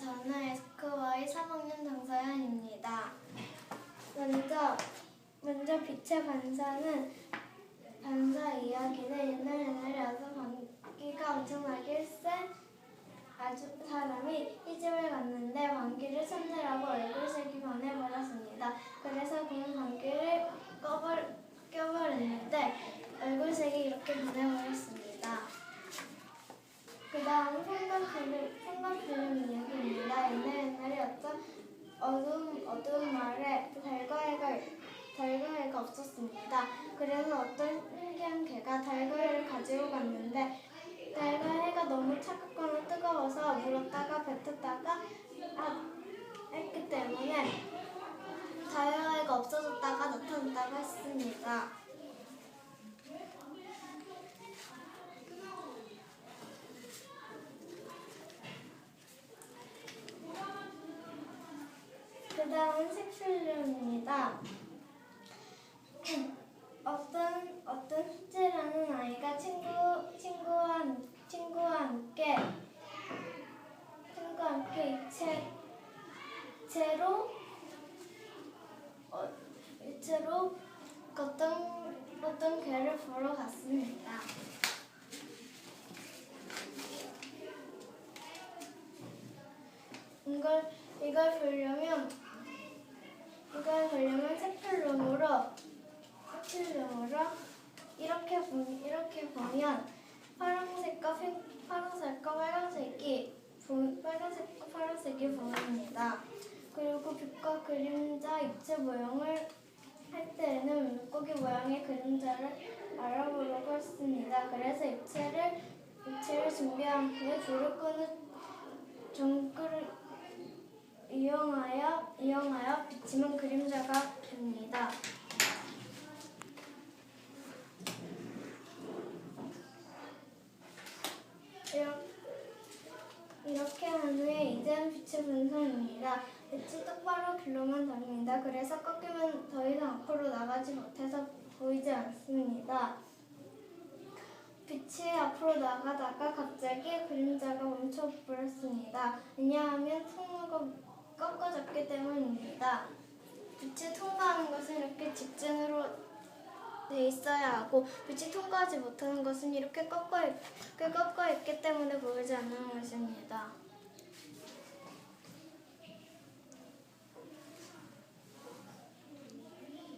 저는 에스크와의 3학년 정서연입니다. 먼저 먼저 빛의 반사는 반사 이야기는 옛날 옛날에 어서 방귀가 엄청나게 센 아주 사람이 이 집을 갔는데 방귀를 손질하고 얼굴색이 변해버렸습니다. 그래서 그는 방귀를 꺼버, 껴버렸는데 얼굴색이 이렇게 변해버렸습니다. 그 다음 생각필름, 생각필름 이야기입니다. 옛날 옛날에 어떤 어두운, 어두운 해가, 달과 해가 없었습니다. 그래서 어떤 신기한 개가 달과 해를 가지고 갔는데 달과 해가 너무 차갑거나 뜨거워서 물었다가 뱉었다가 아, 했기 때문에 달과 해가 없어졌다가 나타났다가 했습니다. 그 다음 색필름입니다. 어떤 어떤 숫자라는 아이가 친구 친구와 친구와 함께 친구와 함께 이체 이체로 어, 이체로 어떤 어떤 개를 보러 갔습니다. 이걸 이걸 보려면 이걸 보려면 색필름으로 색필름으로 이렇게 보 이렇게 보면 파란색과 핑, 파란색과 빨간색이 보, 빨간색과 파란색이 보입니다. 그리고 빛과 그림자 입체 모형을 할 때에는 물고기 모양의 그림자를 알아보려고 했습니다. 그래서 입체를 입체를 준비한 후에 불을 끄는 전구를 이용하여 이용하여 비치면 그림자가 됩니다. 이렇게, 한 후에 이제는 빛의 분선입니다. 빛이 똑바로 길로만 다닙니다. 그래서 꺾이면 더 이상 앞으로 나가지 못해서 보이지 않습니다. 빛이 앞으로 나가다가 갑자기 그림자가 멈춰버렸습니다. 왜냐하면 통로가 꺾어졌기 때문입니다. 빛이 통과하는 것은 이렇게 직진으로 돼 있어야 하고 빛이 통과하지 못하는 것은 이렇게 꺾어, 있기 때문에 보이지 않는 것입니다.